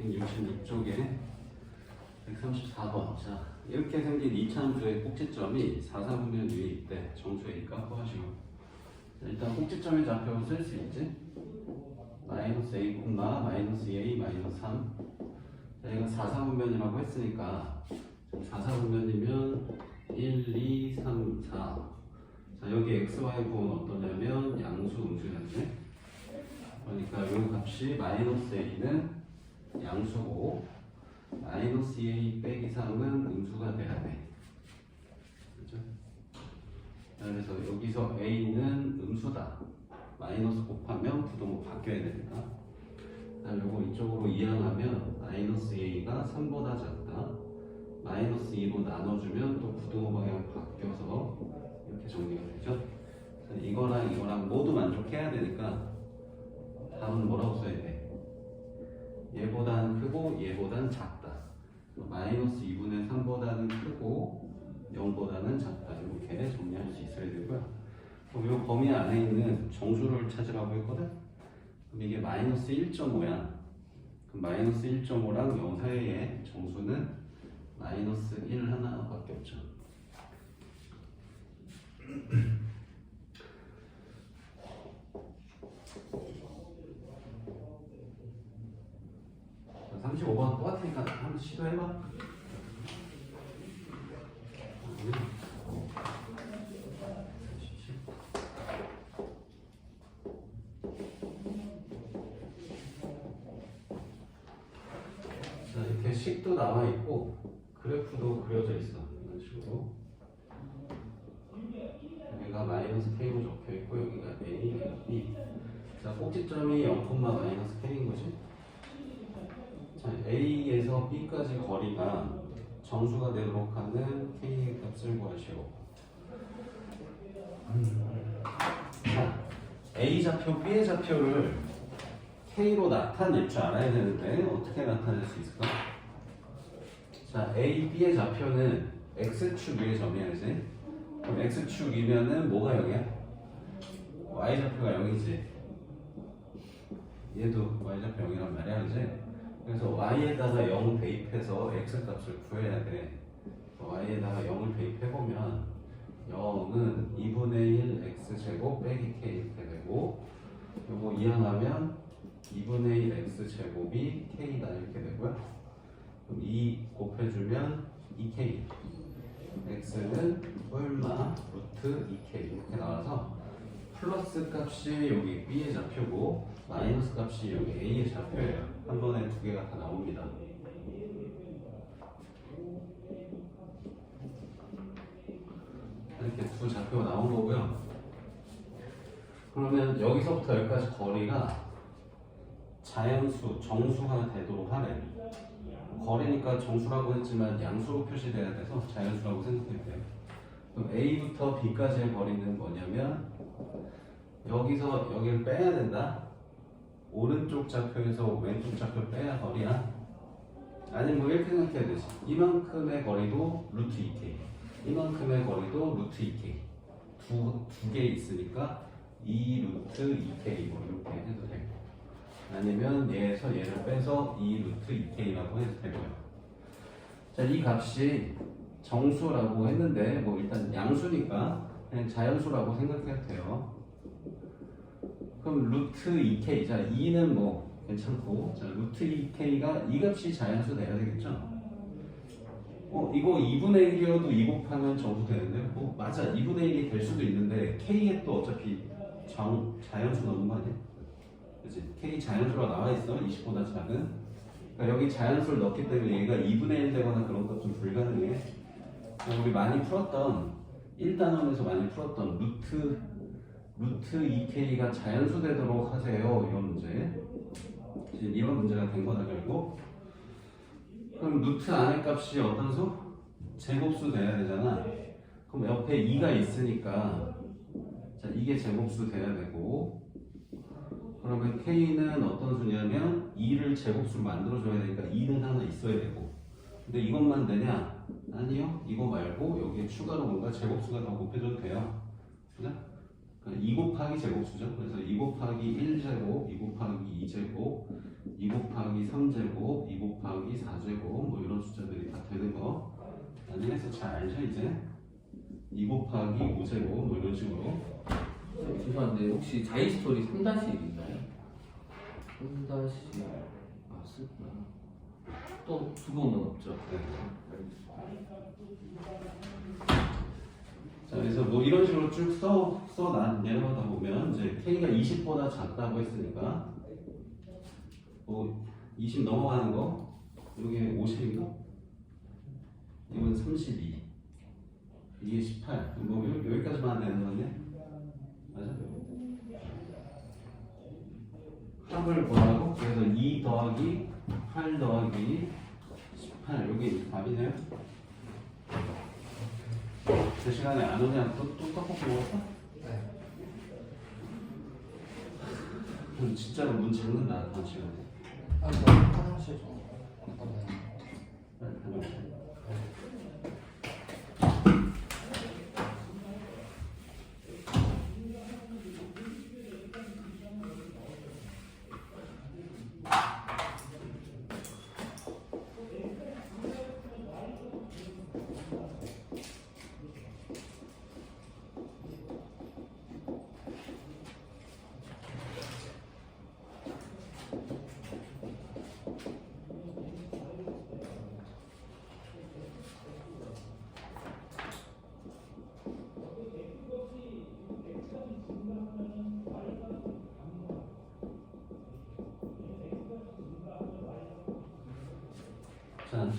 166쪽에 134번. 자, 이렇게 생긴 이차함수의 꼭지점이 4사분면 위에 있대. 정수 A가 구하시고. 자, 일단 꼭지점의 좌표를 쓸 수 있지? 마이너스 A, 콤마 마이너스 A, 마이너스 3. 자, 이거 4사분면이라고 했으니까 4사분면이면 1, 2, 3, 4. 자, 여기 x, y 부호는 어떠냐면 양수, 음수였네. 그러니까 이 값이 마이너스 a는 양수고 마이너스 a 빼기 3은 음수가 돼야 돼. 그죠? 자, 그래서 여기서 a는 음수다. 마이너스 곱하면 부동호 바뀌어야 되니까. 자, 요거 이쪽으로 이항하면 마이너스 a가 3보다 작다. 마이너스 2로 나눠주면 또 부동호 방향 바뀌어서 이렇게 정리가 되죠. 자, 이거랑 이거랑 모두 만족해야 되니까 답은 뭐라고 써야 돼? 얘보단 크고 얘보단 작다. 마이너스 2분의 3보다는 크고 0보다는 작다. 이렇게 정리할 수 있어야 되고요. 그럼 이 범위 안에 있는 정수를 찾으라고 했거든? 그럼 이게 마이너스 1.5야. 그럼 마이너스 1.5랑 0 사이의 정수는 마이너스 1 하나밖에 없죠. 자, 35번 똑같으니까 한번 시도해봐. 자, 이렇게 식도 나와 있고 그래프도 그려져 있어. 이런 식으로. 여기가 마이너스 K로 적혀 있고 여기가 A, B. 자, 꼭지점이 0, 마이너스 K인 거지. 자, A에서 B까지 거리가 정수가 되도록 하는 K의 값을 구하시오. 자, A 좌표, B의 좌표를 K로 나타낼 줄 알아야 되는데 어떻게 나타낼 수 있을까? 자, A, B의 좌표는 X축 위에 점이야지. 그럼 X축이면은 뭐가 0이야? Y좌표가 0이지. 얘도 Y좌표 0이란 말이야, 그지? 그래서 Y에다가 0 대입해서 X 값을 구해야 돼. Y에다가 0을 대입해보면 0은 2분의 1 X제곱 빼기 K 이렇게 되고 요거 이항하면 2분의 1 X제곱이 K다 이렇게 되고요. 그럼 2 곱해주면 2K X는 얼마 루트 2K 이렇게 나와서 플러스 값이 여기 B의 좌표고 마이너스 값이 여기 A의 좌표예요. 한 번에 두 개가 다 나옵니다. 이렇게 두 좌표가 나온 거고요. 그러면 여기서부터 여기까지 거리가 자연수, 정수가 되도록 하래. 거리니까 정수라고 했지만 양수로 표시돼야 돼서 자연수라고 생각해도 돼요. 그럼 A부터 B까지의 거리는 뭐냐면 여기서 여기를 빼야 된다. 오른쪽 좌표에서 왼쪽 좌표 빼야 거리야. 아니면 뭐 이렇게 생각해야 되지. 이만큼의 거리도 루트 2k. 이만큼의 거리도 루트 2k. 두, 두 개 있으니까 2 루트 2k 뭐 이렇게 해도 되고. 아니면 얘에서 얘를 빼서 2 루트 2k라고 해도 되고요. 자, 이 값이 정수라고 했는데 뭐 일단 양수니까 그냥 자연수라고 생각해도 돼요. 그럼 루트 2k 자 2는 뭐 괜찮고 자 루트 2k가 이 값이 자연수 돼야 되겠죠? 어 이거 2분의 1이어도 2 곱하면 정수 되는데 뭐 맞아 2분의 1이 될 수도 있는데 k에 또 어차피 정, 자연수 넣는 거 아니야? 그치? k 자연수가 나와 있어 20보다 작은 그러니까 여기 자연수를 넣기 때문에 얘가 2분의 1 되거나 그런 것좀 불가능해 우리 많이 풀었던 1단원에서 많이 풀었던 루트 루트 2k가 자연수 되도록 하세요. 이런 문제. 지금 이런 문제가 된 거다 결국. 그럼 루트 안의 값이 어떤 수? 제곱수 돼야 되잖아. 그럼 옆에 2가 있으니까 자 이게 제곱수 돼야 되고. 그러면 k는 어떤 수냐면 2를 제곱수로 만들어줘야 되니까 2는 하나 있어야 되고. 근데 이것만 되냐? 아니요 이거 말고 여기에 추가로 뭔가 제곱수가 더 곱해줘도 돼요 그죠? 2 곱하기 제곱수죠. 그래서 2 곱하기 1제곱, 2 곱하기 2제곱, 2 곱하기 3제곱, 2 곱하기 4제곱 뭐 이런 숫자들이 다 되는 거 나중에서 잘 알죠 이제 2 곱하기 5제곱 뭐 이런 식으로 죄송한데 혹시 자이스토리 3-1인가요? 3- 아 쓰구나 또두 번은 없죠? 네. 자 그래서 뭐 이런 식으로 쭉 써, 써 나, 내려가다 보면 이제 K가 20보다 작다고 했으니까 뭐 20 넘어가는 거 여기 50인가? 이건 32 이게 18 뭐 여- 여기까지만 되는 건데 맞아? 합을 보라고 그래서 2 더하기 8 더하기 18 여기 답이네요 제 시간에 안 오냐 또, 또 떡볶이 먹었어? 네. 진짜로 문 잠근다 다음 시간에 아, 저 화장실 좀. 잠깐만요. 빨리 다녀오세요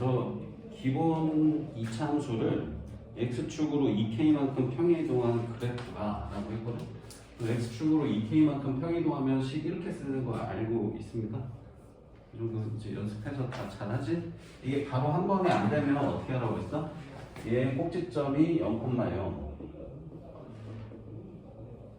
자, 저 기본 이차함수를 x축으로 2k만큼 평이동하는 그래프가 라고 했거든. 그 x축으로 2k만큼 평이동하면 식 이렇게 쓰는 거 알고 있습니까? 이 정도 이제 연습해서 다 잘하지? 이게 바로 한 번에 안 되면 어떻게 하라고 했어? 얘 꼭지점이 0,0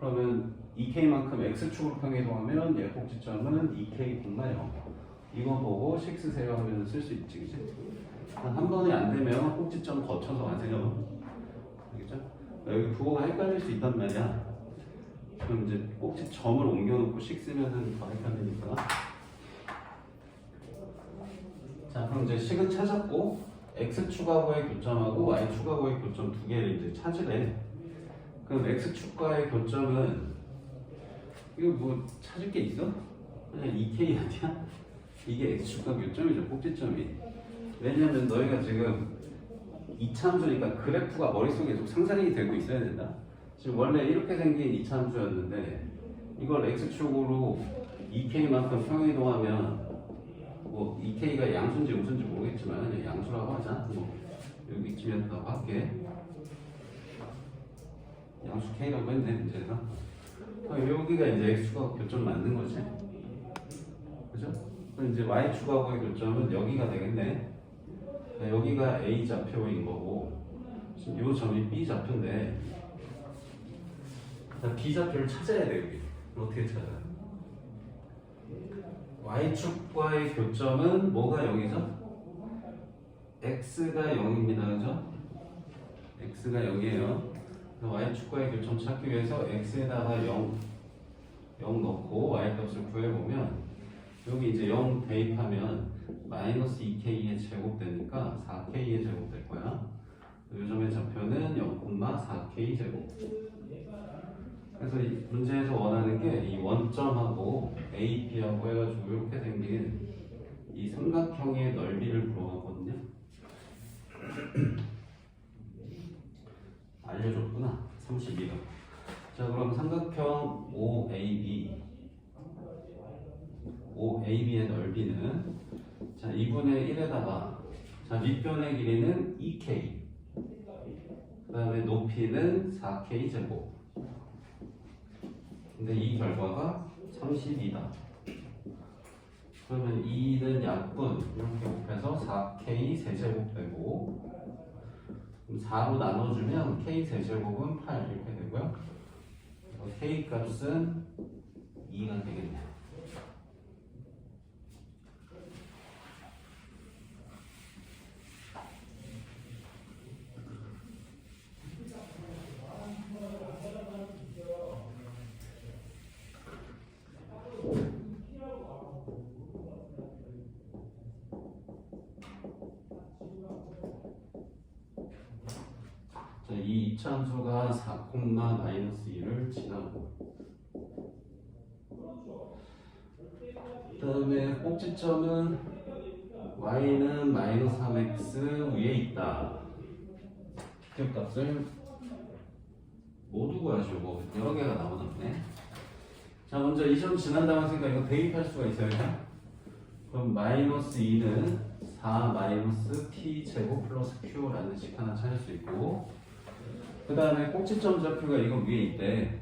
그러면 2k만큼 x축으로 평이동하면 얘 꼭지점은 2k, 0 이거 보고 식 쓰세요 하면 쓸 수 있지, 그치? 한 번에 안 되면 꼭지점 거쳐서 가세요. 알겠죠? 여기 부호가 헷갈릴 수 있단 말이야. 그럼 이제 꼭지점을 옮겨놓고 식 쓰면은 더 헷갈리니까. 자, 그럼 이제 식은 찾았고, x축하고의 교점하고 y축하고의 교점 두 개를 이제 찾으래. 그럼 x축과의 교점은, 이거 뭐 찾을 게 있어? 그냥 2k 아니야? 이게 x축과 교점이죠, 꼭지점이. 왜냐면 너희가 지금 이차함수니까 그래프가 머릿속에 좀 상상이 되고 있어야 된다. 지금 원래 이렇게 생긴 이차함수였는데 이걸 x축으로 2k만큼 평이동하면 뭐 2k가 양수인지 우수인지 모르겠지만 그냥 양수라고 하자. 뭐 여기쯤이었다고 할게. 양수 k라고 했네 문제에서. 여기가 이제 x축과 교점 맞는 거지. 그죠? 그럼 이제 y축하고의 교점은 여기가 되겠네. 네, 여기가 A 좌표인 거고 이 점이 B 좌표인데 자, B 좌표를 찾아야 돼 여기 어떻게 찾아? Y축과의 교점은 뭐가 0이죠? X가 0입니다 그죠? X가 0이에요 Y축과의 교점 찾기 위해서 X에다가 0, 0 넣고 Y값을 구해보면 여기 이제 0 대입하면 마이너스 2k의 제곱 되니까 4k의 제곱 될 거야. 요점의 좌표는 0,4k 제곱. 그래서 이 문제에서 원하는 게 이 원점하고 AP하고 해가지고 이렇게 생긴 이 삼각형의 넓이를 물어봤거든요. 알려줬구나. 32가. 자 그럼 삼각형 OAB OAB의 넓이는 자 2분의 1에다가 자 밑변의 길이는 2k 그 다음에 높이는 4k 제곱. 근데 이 결과가 32다. 그러면 2는 약분 이렇게 곱해서 4k 세제곱 되고 그럼 4로 나눠주면 k 세제곱은 8 이렇게 되고요. k 값은 2가 되겠네요 이 이차함수가 4, 마이너스 2를 지나고 그 다음에 꼭지점은 y는 마이너스 3x 위에 있다. 기억값을 모두 구하시고 뭐 여러 개가 보네. 자 먼저 이 점 지난다고 했으니까 이거 대입할 수가 있어요 그럼 마이너스 2는 4 마이너스 t 제곱 플러스 q라는 식 하나 찾을 수 있고 그 다음에 꼭지점 좌표가 이거 위에 있대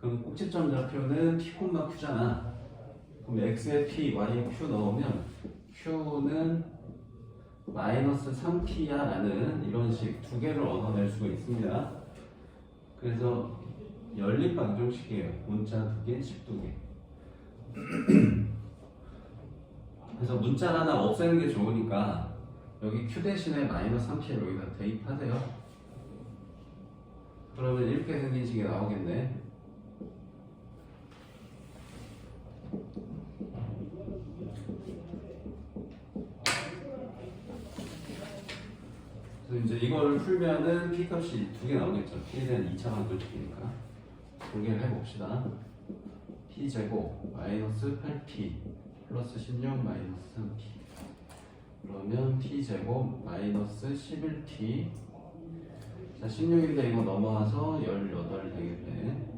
그럼 꼭지점 좌표는 t, q잖아 그럼 x에 t, y에 q 넣으면 q는 마이너스 3t야 라는 이런 식 두 개를 얻어낼 수가 있습니다 그래서 연립 방정식이에요 문자 두 개, 식 두 개. 그래서 문자 하나 없애는 게 좋으니까 여기 q 대신에 마이너스 3t를 여기다 대입하세요. 그러면 이렇게 생긴 식이 나오겠네. 그래서 이제 이걸 풀면은 p 값이 두 개 나오겠죠. p에 대한 2차 방정식이니까 공개를 해봅시다. t 제곱 마이너스 8t 플러스 16 마이너스 3t 그러면 t 제곱 마이너스 11t 자 16인데 이거 넘어와서 18 되겠네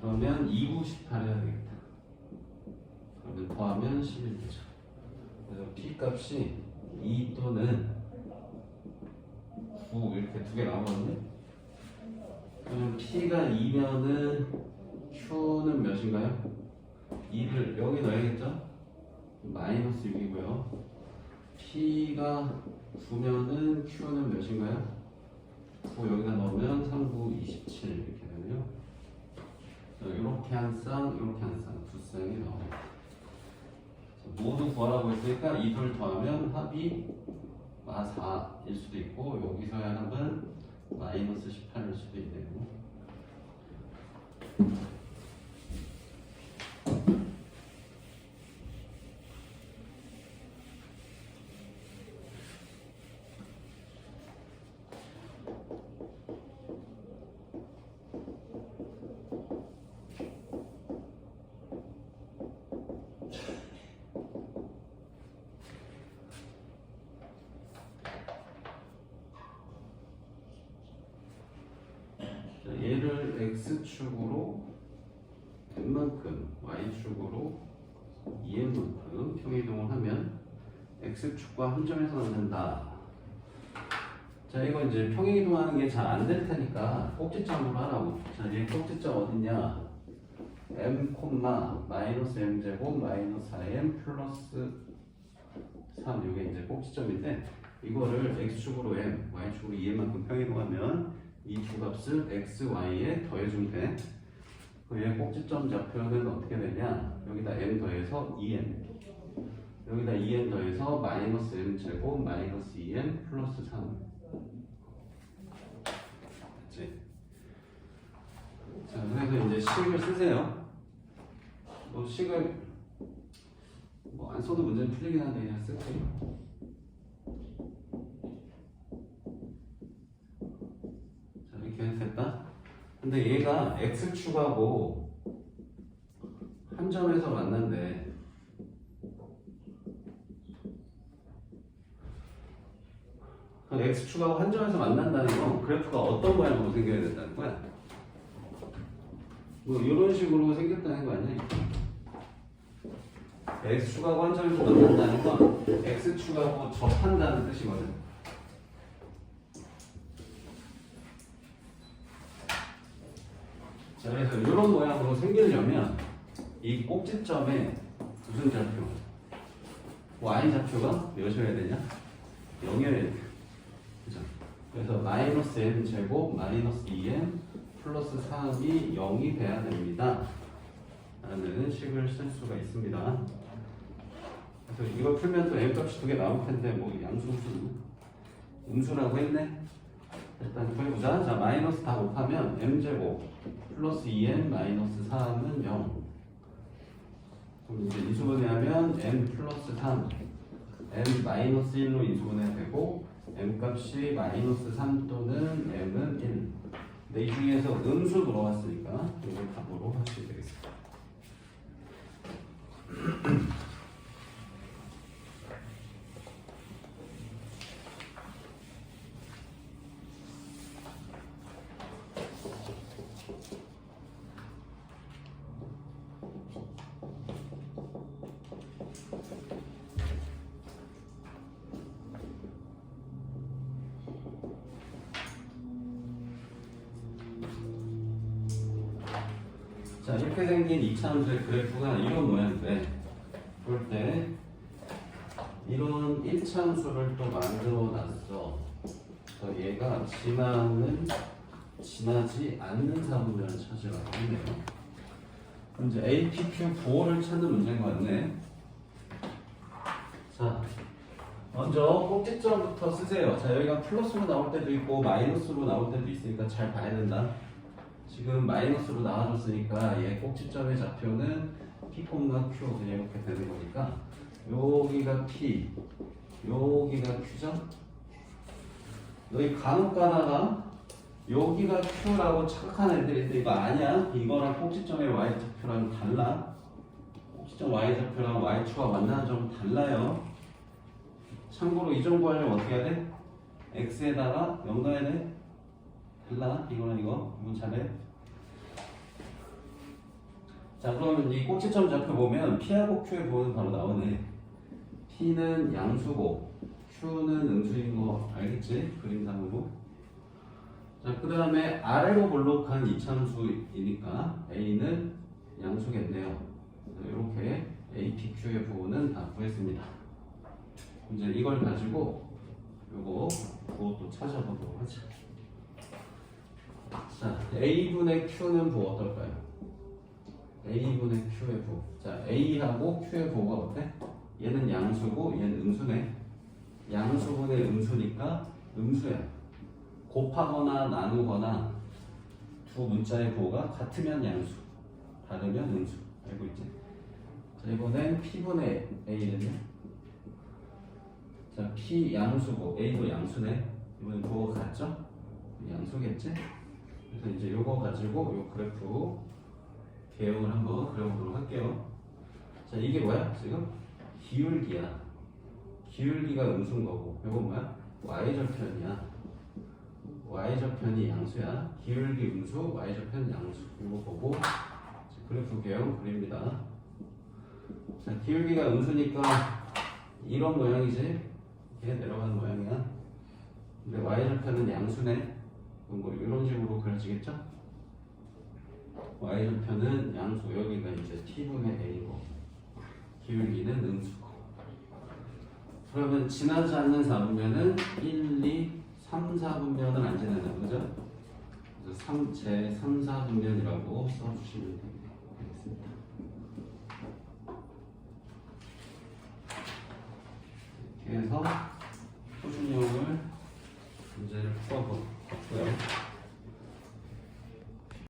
그러면 2구 18 해야 되겠다 그러면 더하면 11 되죠 그래서 p 값이 2 또는 9 이렇게 두 개 나오거든요 그러면 P가 2면은 Q는 몇인가요? 2를 여기 넣어야겠죠? 마이너스 6이고요. P가 9면은 Q는 몇인가요? 9 여기다 넣으면 3, 9, 27 이렇게 되네요. 이렇게 한 쌍, 이렇게 한 쌍, 두 쌍이 나옵니다. 자, 모두 구하라고 했으니까 이둘 더하면 합이 마 4일 수도 있고 여기서의 합은 마이너스 18일 수도 있네요. 자, 얘를 x축으로 n만큼 y축으로 2n만큼 평이동을 하면 x축과 한 점에서 만난다. 자 이거 이제 평이동하는 게 잘 안 될 테니까 꼭지점으로 하라고. 자, 얘 꼭지점 어딨냐? m 마이너스 m 제곱 마이너스 4m 플러스 3 이게 이제 꼭지점인데 이거를 x축으로 m, y축으로 2n만큼 평이동하면 이두 값을 x, y에 더해주면 돼. 얘 꼭지점 좌표는 어떻게 되냐? 여기다 m 더해서 2m. 여기다 2m 더해서 마이너스 m 제곱 마이너스 2m 플러스 3. 됐지? 자, 그래서 이제 식을 쓰세요. 뭐 식을 뭐 안 써도 문제는 풀리긴 한데 그냥 쓸게요. 자 이렇게 됐다. 근데 얘가 x축하고 한 점에서 만난대. 그 x축하고 한 점에서 만난다는 건 그래프가 어떤 모양으로 생겨야 된다는 거야. 뭐 이런 식으로 생겼다는 거 아니야? x축하고 한 점에서 만난다는 건 x축하고 접한다는 뜻이거든. 자, 그래서 이런 모양으로 생기려면 이 꼭지점에 무슨 좌표? y 좌표가 몇이어야 되냐? 0이어야 돼. 그죠? 그래서 마이너스 m 제곱 마이너스 2m 플러스 3이 0이 돼야 됩니다. 라는 식을 쓸 수가 있습니다. 그래서 이거 풀면 또 m 값이 두 개 나올 텐데 뭐 양수수 음수라고 했네. 일단 구해보자. 자 마이너스 다 곱하면 m 제곱 플러스 2m 마이너스 3은 0. 그럼 이제 이수분해하면 m 플러스 3 m 마이너스 1로 인수분해 되고 m 값이 마이너스 3 또는 m은 1. 근데 이 중에서 음수 들어왔으니까 이걸 답으로 하시면 되겠습니다. 생긴 이차함수의 그래프가 이런 모양인데 그럴 때 이런 1차함수를 또 만들어 놨어. 그래서 얘가 지나는 지나지 않는 사분면을 찾으라고 그럼 이제 APQ 부호를 찾는 문제인 것 같네. 자 먼저 꼭지점부터 쓰세요. 자 여기가 플러스로 나올 때도 있고 마이너스로 나올 때도 있으니까 잘 봐야 된다 지금 마이너스로 나와줬으니까 얘 꼭지점의 좌표는 P, Q 이렇게 되는 거니까 여기가 P, 여기가 Q죠? 여기 간혹 가다가 여기가 Q라고 착각하는 애들인데 이거 아니야 이거랑 꼭지점의 Y 좌표랑 달라 꼭지점 Y 좌표랑 Y축과 만나는 점은 달라요 참고로 이점 구하려면 어떻게 해야 돼? X에다가 0 넣어야 돼? 달라 이거랑 이거? 잘해 자 그러면 이 꼭지점 좌표 보면 P하고 Q의 부호는 바로 나오네. P는 양수고 Q는 음수인 거 알겠지? 그림상으로. 자그 다음에 아래로 볼록한 이참수이니까 A는 양수겠네요. 이렇게 APQ의 부호는 다 구했습니다. 이제 이걸 가지고 요거 또 찾아보도록 하죠 자, A분의 Q는 부호 어떨까요? A분의 Q의 부호. 자, A하고 Q의 부호가 어때? 얘는 양수고 얘는 음수네. 양수분의 음수니까 음수야. 곱하거나 나누거나 두 문자의 부호가 같으면 양수, 다르면 음수. 알고 있지? 자, 이번엔 P분의 A는요? 자, P 양수고 A도 양수네. 이번엔 부호가 같죠? 양수겠지? 그래서 이제 요거 가지고 요 그래프 개형을 한번 그려보도록 할게요. 자, 이게 뭐야? 지금 기울기야. 기울기가 음수인 거고, 요거 뭐야? y절편이야. y절편이 양수야. 기울기 음수, y절편 양수. 이거 보고 그래프 개형 그립니다. 자, 기울기가 음수니까 이런 모양이지. 이렇게 내려가는 모양이야. 근데 y절편은 양수네. 그럼 뭐 이런 식으로 그려지겠죠? 뭐 y좌표는 양수, 여기가 이제 t분의 a고 기울기는 음수고 그러면 지나지 않는 4분면은 1, 2, 3, 4분면은 안 지나잖아, 그죠? 그래서 3, 제 3, 4분면이라고 써주시면 되겠습니다. 이렇게 해서 표준형을 문제를 풀어보도록 Não.